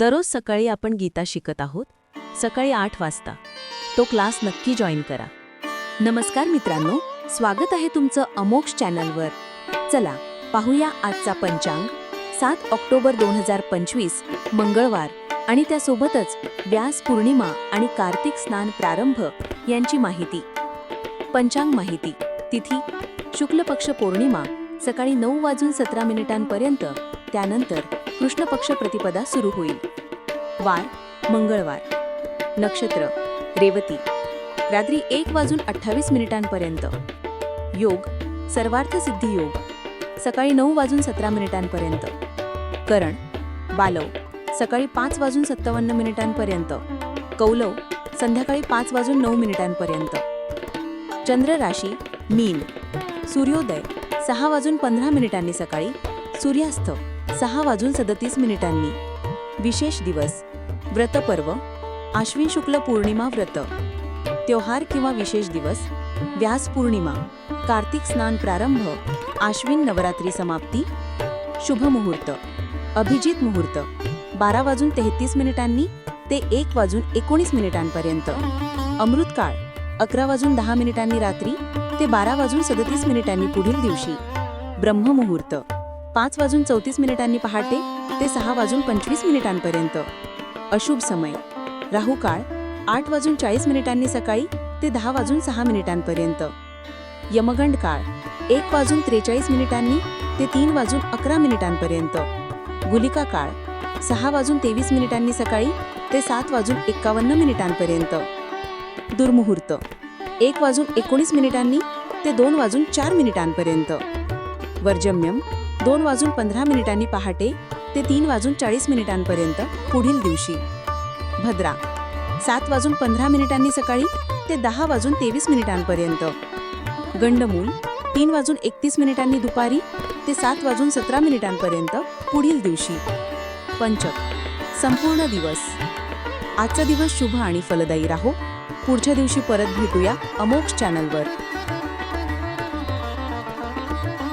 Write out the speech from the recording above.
दररोज सकाळी आपण गीता शिकत आहोत. सकाळी आठ वाजता. तो क्लास नक्की जॉईन करा. नमस्कार मित्रांनो स्वागत आहे तुमचं अमोक्ष चॅनलवर. चला पाहूया आजचा पंचांग. सात ऑक्टोबर दोन हजार पंचवीस मंगळवार. आणि त्यासोबतच व्यास पौर्णिमा आणि कार्तिक स्नान प्रारंभ यांची माहिती. पंचांग माहिती. तिथी शुक्ल पक्ष पौर्णिमा सकाळी नऊ वाजून सतरा मिनिटांपर्यंत त्यानंतर कृष्ण पक्ष प्रतिपदा सुरू होईल. वार मंगळवार. नक्षत्र रेवती. रात्री एक वाजून अठ्ठावीस मिनिटांपर्यंत. योग सर्वार्थ सिद्धी योग. सकाळी नऊ वाजून सतरा मिनिटांपर्यंत. करण बालव. सकाळी पाच वाजून सत्तावन्न मिनिटांपर्यंत. कौलव संध्याकाळी पाच वाजून नऊ मिनिटांपर्यंत. चंद्र राशी मीन. सूर्योदय सहा वाजून पंधरा मिनिटांनी सकाळी. सूर्यास्त. सहा वाजून सदतीस मिनिटांनी. विशेष दिवस. व्रतपर्व. आश्विन शुक्ल पौर्णिमा व्रत. त्योहार किंवा विशेष दिवस. व्यास पौर्णिमा. कार्तिक स्नान प्रारंभ. आश्विन नवरात्री समाप्ती. शुभ मुहूर्त. अभिजित मुहूर्त. बारा वाजून तेहतीस मिनिटांनी ते एक वाजून एकोणीस मिनिटांपर्यंत. अमृतकाळ. अकरा वाजून दहा मिनिटांनी रात्री ते बारा वाजून सदतीस मिनिटांनी पुढील दिवशी. ब्रह्ममुहूर्त पाच वाजून चौतीस मिनिटांनी पहाटे ते सहा वाजून पंचवीस मिनिटांपर्यंत. अशुभ समय. राहू काळ आठ वाजून चाळीस मिनिटांनी सकाळी ते दहा वाजून सहा मिनिटांपर्यंत. यमगंड काळ एक वाजून त्रेचाळीस मिनिटांनी ते तीन वाजून अकरा मिनिटांपर्यंत. गुलिका काळ सहा वाजून तेवीस मिनिटांनी सकाळी ते सात वाजून एक्कावन्न मिनिटांपर्यंत. दुर्मुहूर्त एक वाजून एकोणीस मिनिटांनी ते दोन वाजून चार मिनिटांपर्यंत. वर्जम्यम दोन वाजून पंधरा मिनिटांनी पहाटे ते तीन वाजून चाळीस मिनिटांपर्यंत पुढील दिवशी. भद्रा सात वाजून पंधरा मिनिटांनी सकाळी ते दहा वाजून तेवीस मिनिटांपर्यंत. गंडमूल तीन वाजून एकतीस मिनिटांनी दुपारी ते सात वाजून सतरा मिनिटांपर्यंत पुढील दिवशी. पंचक संपूर्ण दिवस. आजचा दिवस शुभ आणि फलदायी राहो. पुढच्या दिवशी परत भेटूया अमोक्ष चॅनलवर.